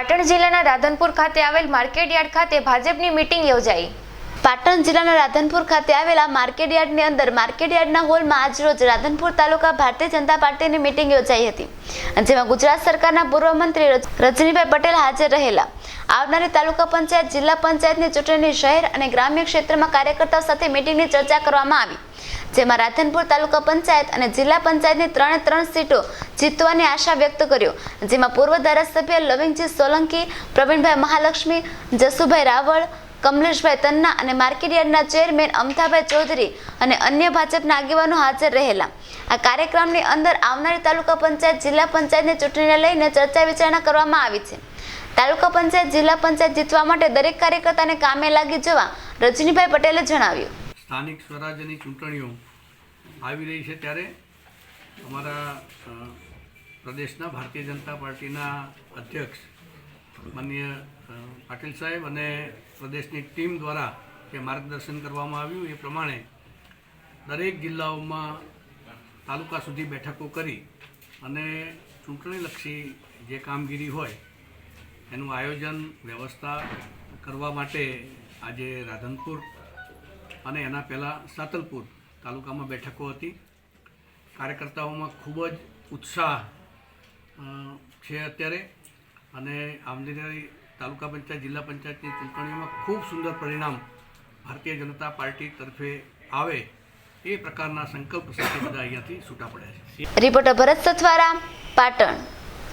પાટણ જિલ્લાના રાધનપુર ખાતે આવેલ માર્કેટ યાર્ડ ખાતે ભાજપની મીટિંગ યોજાઈ. પાટણ જિલ્લાના રાધનપુર ખાતે આવેલા માર્કેટ યાર્ડની અંદર માર્કેટ યાર્ડના હોલમાં આજરોજ રાધનપુર તાલુકા ભારતીય જનતા પાર્ટીની મીટિંગ યોજાઈ હતી. જેમાં ગુજરાત સરકારના પૂર્વ મંત્રી રજનીભાઈ પટેલ હાજર રહેલા. આવનારી તાલુકા પંચાયત, જિલ્લા પંચાયતની ચૂંટણીની શહેર અને ગ્રામ્ય ક્ષેત્રમાં કાર્યકર્તાઓ સાથે મીટિંગની ચર્ચા કરવામાં આવી. જેમાં રાધનપુર તાલુકા પંચાયત અને જિલ્લા પંચાયતની ત્રણે ત્રણ સીટો જીતવાની આશા વ્યક્ત કર્યો. જેમાં પૂર્વ ધારાસભ્ય લવિંગજી સોલંકી, પ્રવીણભાઈ મહાલક્ષ્મી, જસુભાઈ રાવળ, કમલેશભાઈ તન્ના અને માર્કેટયાર્ડના ચેરમેન અમથાભાઈ ચૌધરી અને અન્ય ભાજપના આગેવાનો હાજર રહેલા. આ કાર્યક્રમની અંદર આવનારી તાલુકા પંચાયત, જિલ્લા પંચાયતની ચૂંટણીને લઈને ચર્ચા વિચારણા કરવામાં આવી છે. તાલુકા પંચાયત, જિલ્લા પંચાયત જીતવા માટે દરેક કાર્યકર્તાને કામે લાગી જવા રજનીભાઈ પટેલે જણાવ્યું. સ્થાનિક સ્વરાજ્યની ચૂંટણીઓ આવી રહી છે ત્યારે અમારા પ્રદેશના ભારતીય જનતા પાર્ટીના અધ્યક્ષ માનનીય અ, પાટીલ સાહેબ અને પ્રદેશની ટીમ દ્વારા જે માર્ગદર્શન કરવામાં આવ્યું એ પ્રમાણે દરેક જિલ્લાઓમાં તાલુકા સુધી બેઠકો કરી અને ચૂંટણીલક્ષી જે કામગીરી હોય એનું આયોજન વ્યવસ્થા કરવા માટે આજે રાધનપુર અને એના પહેલાં સાતલપુર તાલુકામાં બેઠકો હતી. કાર્યકર્તાઓમાં ખૂબ જ ઉત્સાહ છે અત્યારે. અને આમદની તાલુકા પંચાયત, જિલ્લા પંચાયતની ચૂંટણીઓમાં ખૂબ સુંદર પરિણામ ભારતીય જનતા પાર્ટી તરફે આવે એ પ્રકારના સંકલ્પ સાથે બધા અહીંયાથી છૂટા પડ્યા છે. રિપોર્ટર ભરત સથવારા, પાટણ.